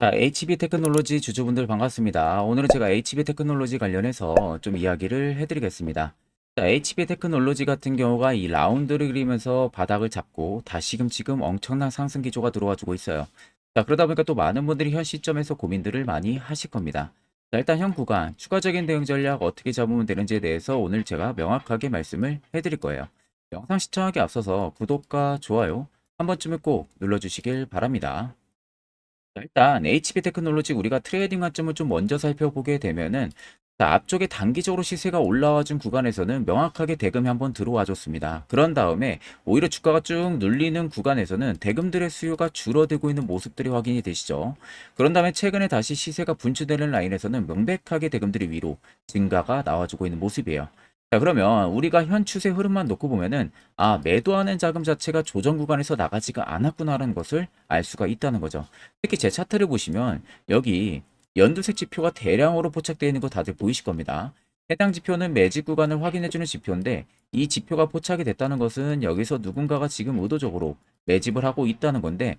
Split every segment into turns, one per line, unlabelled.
자, HB 테크놀로지 주주분들 반갑습니다. 오늘은 제가 HB 테크놀로지 관련해서 좀 이야기를 해드리겠습니다. 자, HB 테크놀로지 같은 경우가 이 라운드를 그리면서 바닥을 잡고 다시금 지금 엄청난 상승 기조가 들어와 주고 있어요. 자, 그러다 보니까 또 많은 분들이 현 시점에서 고민들을 많이 하실 겁니다. 자, 일단 현 구간 추가적인 대응 전략 어떻게 잡으면 되는지에 대해서 오늘 제가 명확하게 말씀을 해드릴 거예요. 영상 시청하기 앞서서 구독과 좋아요 한 번쯤은 꼭 눌러주시길 바랍니다. 자, 일단 HB 테크놀로지 우리가 트레이딩 관점을 좀 먼저 살펴보게 되면은 자, 앞쪽에 단기적으로 시세가 올라와 준 구간에서는 명확하게 대금이 한번 들어와 줬습니다. 그런 다음에 오히려 주가가 쭉 눌리는 구간에서는 대금들의 수요가 줄어들고 있는 모습들이 확인이 되시죠. 그런 다음에 최근에 다시 시세가 분출되는 라인에서는 명백하게 대금들이 위로 증가가 나와주고 있는 모습이에요. 자, 그러면 우리가 현 추세 흐름만 놓고 보면은 아, 매도하는 자금 자체가 조정 구간에서 나가지가 않았구나라는 것을 알 수가 있다는 거죠. 특히 제 차트를 보시면 여기 연두색 지표가 대량으로 포착되어 있는 거 다들 보이실 겁니다. 해당 지표는 매직 구간을 확인해주는 지표인데 이 지표가 포착이 됐다는 것은 여기서 누군가가 지금 의도적으로 매집을 하고 있다는 건데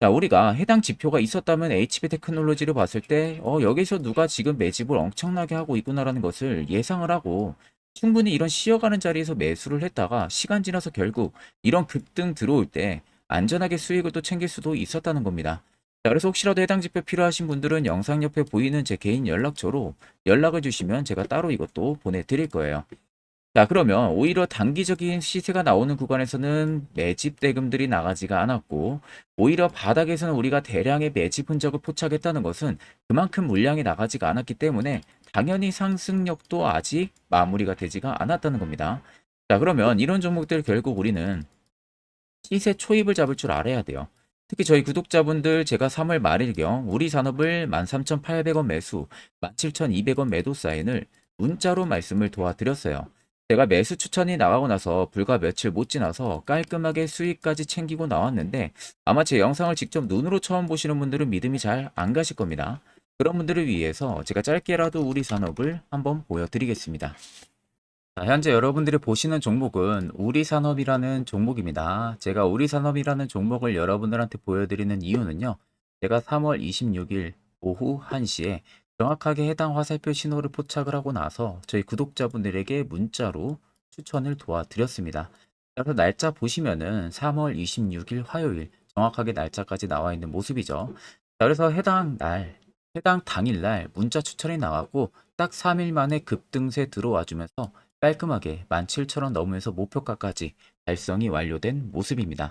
자, 우리가 해당 지표가 있었다면 HB 테크놀로지를 봤을 때 어, 여기서 누가 지금 매집을 엄청나게 하고 있구나라는 것을 예상을 하고 충분히 이런 쉬어가는 자리에서 매수를 했다가 시간 지나서 결국 이런 급등 들어올 때 안전하게 수익을 또 챙길 수도 있었다는 겁니다. 자, 그래서 혹시라도 해당 지표 필요하신 분들은 영상 옆에 보이는 제 개인 연락처로 연락을 주시면 제가 따로 이것도 보내드릴 거예요. 자, 그러면 오히려 단기적인 시세가 나오는 구간에서는 매집 대금들이 나가지가 않았고, 오히려 바닥에서는 우리가 대량의 매집 흔적을 포착했다는 것은 그만큼 물량이 나가지가 않았기 때문에 당연히 상승력도 아직 마무리가 되지가 않았다는 겁니다. 자, 그러면 이런 종목들 결국 우리는 시세 초입을 잡을 줄 알아야 돼요. 특히 저희 구독자분들 제가 3월 말일경 우리 산업을 13,800원 매수, 17,200원 매도 사인을 문자로 말씀을 도와드렸어요. 제가 매수 추천이 나가고 나서 불과 며칠 못 지나서 깔끔하게 수익까지 챙기고 나왔는데 아마 제 영상을 직접 눈으로 처음 보시는 분들은 믿음이 잘 안 가실 겁니다. 그런 분들을 위해서 제가 짧게라도 우리 산업을 한번 보여드리겠습니다. 자, 현재 여러분들이 보시는 종목은 우리 산업이라는 종목입니다. 제가 우리 산업이라는 종목을 여러분들한테 보여드리는 이유는요. 제가 3월 26일 오후 1시에 정확하게 해당 화살표 신호를 포착을 하고 나서 저희 구독자분들에게 문자로 추천을 도와드렸습니다. 그래서 날짜 보시면은 3월 26일 화요일 정확하게 날짜까지 나와 있는 모습이죠. 자, 그래서 해당 날, 해당 당일날 문자 추천이 나왔고 딱 3일 만에 급등세 들어와 주면서 깔끔하게 17,000원 넘으면서 목표가까지 달성이 완료된 모습입니다.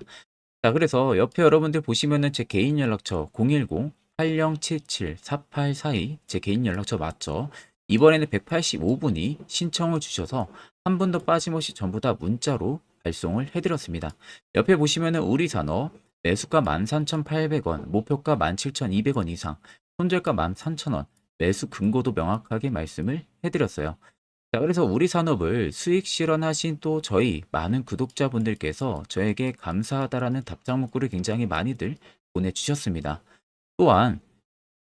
자, 그래서 옆에 여러분들 보시면은 제 개인 연락처 010-8077-4842 제 개인 연락처 맞죠? 이번에는 185분이 신청을 주셔서 한 분도 빠짐없이 전부 다 문자로 발송을 해드렸습니다. 옆에 보시면은 우리 산업 매수가 13,800원, 목표가 17,200원 이상, 손절가 13,000원, 매수 근거도 명확하게 말씀을 해드렸어요. 자, 그래서 우리 산업을 수익 실현하신 또 저희 많은 구독자분들께서 저에게 감사하다라는 답장 문구를 굉장히 많이들 보내주셨습니다. 또한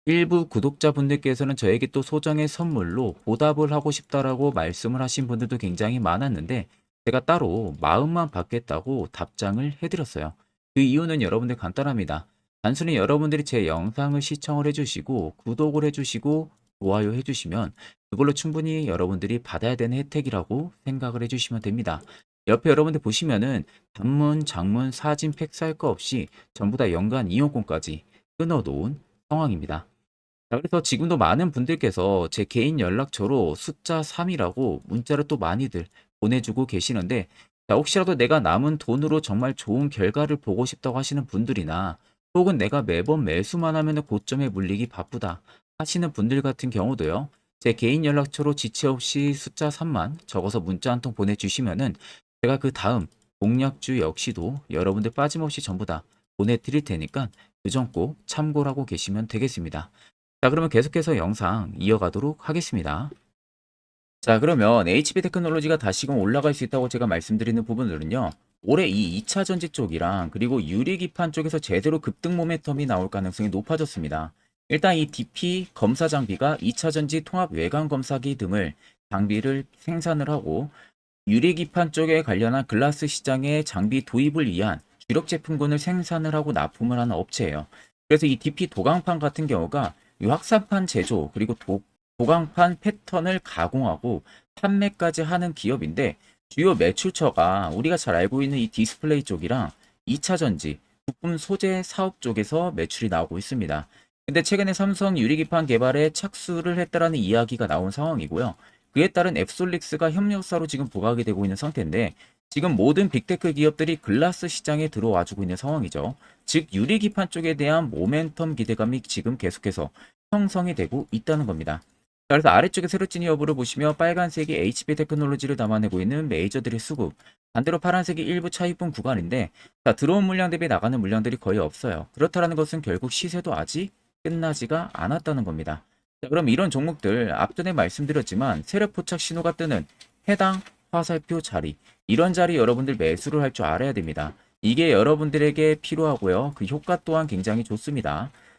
일부 구독자분들께서는 저에게 또 소정의 선물로 보답을 하고 싶다라고 말씀을 하신 분들도 굉장히 많았는데 제가 따로 마음만 받겠다고 답장을 해드렸어요. 그 이유는 여러분들 간단합니다. 단순히 여러분들이 제 영상을 시청을 해주시고 구독을 해주시고 좋아요 해주시면 그걸로 충분히 여러분들이 받아야 되는 혜택이라고 생각을 해주시면 됩니다. 옆에 여러분들 보시면은 단문, 장문, 사진, 팩살거 없이 전부 다 연간 이용권까지 끊어놓은 상황입니다. 자, 그래서 지금도 많은 분들께서 제 개인 연락처로 숫자 3이라고 문자를 또 많이들 보내주고 계시는데 자, 혹시라도 내가 남은 돈으로 정말 좋은 결과를 보고 싶다고 하시는 분들이나 혹은 내가 매번 매수만 하면 고점에 물리기 바쁘다 하시는 분들 같은 경우도요. 제 개인 연락처로 지체 없이 숫자 3만 적어서 문자 한 통 보내주시면은 제가 그 다음 공략주 역시도 여러분들 빠짐없이 전부 다 보내드릴 테니까 그점 꼭 참고를 하고 계시면 되겠습니다. 자, 그러면 계속해서 영상 이어가도록 하겠습니다. 자, 그러면 HB 테크놀로지가 다시금 올라갈 수 있다고 제가 말씀드리는 부분들은요. 올해 이 2차 전지 쪽이랑 그리고 유리기판 쪽에서 제대로 급등 모멘텀이 나올 가능성이 높아졌습니다. 일단 이 DP 검사 장비가 2차 전지 통합 외관 검사기 등을 장비를 생산을 하고 유리기판 쪽에 관련한 글라스 시장에 장비 도입을 위한 주력 제품군을 생산을 하고 납품을 하는 업체예요. 그래서 이 DP 도강판 같은 경우가 이 확산판 제조 그리고 도, 도강판 패턴을 가공하고 판매까지 하는 기업인데 주요 매출처가 우리가 잘 알고 있는 이 디스플레이 쪽이랑 2차 전지, 부품 소재 사업 쪽에서 매출이 나오고 있습니다. 근데 최근에 삼성 유리기판 개발에 착수를 했다라는 이야기가 나온 상황이고요. 그에 따른 앱솔릭스가 협력사로 지금 부각이 되고 있는 상태인데 지금 모든 빅테크 기업들이 글라스 시장에 들어와주고 있는 상황이죠. 즉 유리기판 쪽에 대한 모멘텀 기대감이 지금 계속해서 형성이 되고 있다는 겁니다. 자, 그래서 아래쪽에 새로 찐 여부를 보시면 빨간색이 HP 테크놀로지를 담아내고 있는 메이저들의 수급 반대로 파란색이 일부 차입분 구간인데 자, 들어온 물량 대비 나가는 물량들이 거의 없어요. 그렇다는 것은 결국 시세도 아직 끝나지가 않았다는 겁니다. 자, 그럼 이런 종목들 앞전에 말씀드렸지만 세력 포착 신호가 뜨는 해당 화살표 자리 이런 자리 여러분들 매수를 할 줄 알아야 됩니다. 이게 여러분들에게 필요하고요. 그 효과 또한 굉장히 좋습니다.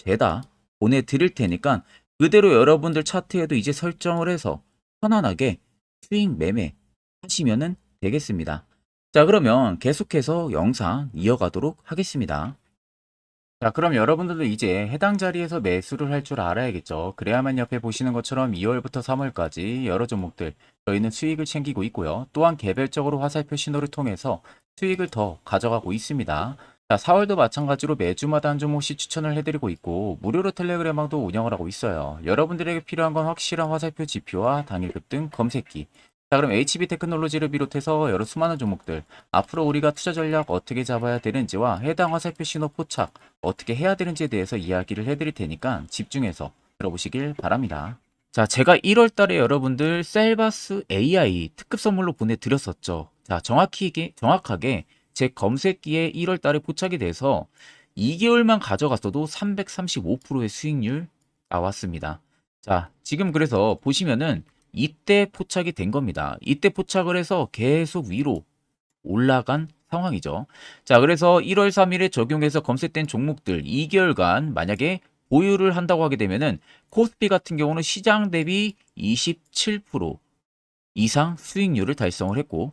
죄다 보내드릴 테니까 그대로 여러분들 차트에도 이제 설정을 해서 편안하게 수익 매매 하시면은 되겠습니다. 자, 그러면 계속해서 영상 이어가도록 하겠습니다. 자, 그럼 여러분들도 이제 해당 자리에서 매수를 할 줄 알아야겠죠. 그래야만 옆에 보시는 것처럼 2월부터 3월까지 여러 종목들 저희는 수익을 챙기고 있고요. 또한 개별적으로 화살표 신호를 통해서 수익을 더 가져가고 있습니다. 자, 4월도 마찬가지로 매주마다 한 종목씩 추천을 해드리고 있고 무료로 텔레그램망도 운영을 하고 있어요. 여러분들에게 필요한 건 확실한 화살표 지표와 당일 급등 검색기. 자, 그럼 HB 테크놀로지를 비롯해서 여러 수많은 종목들 앞으로 우리가 투자 전략 어떻게 잡아야 되는지와 해당 화살표 신호 포착 어떻게 해야 되는지에 대해서 이야기를 해드릴 테니까 집중해서 들어보시길 바랍니다. 자, 제가 1월 달에 여러분들 셀바스 AI 특급 선물로 보내드렸었죠. 자, 정확히, 정확하게 제 검색기에 1월 달에 포착이 돼서 2개월만 가져갔어도 335%의 수익률 나왔습니다. 자, 지금 그래서 보시면은 이때 포착이 된 겁니다. 이때 포착을 해서 계속 위로 올라간 상황이죠. 자, 그래서 1월 3일에 적용해서 검색된 종목들 2개월간 만약에 보유를 한다고 하게 되면은 코스피 같은 경우는 시장 대비 27% 이상 수익률을 달성을 했고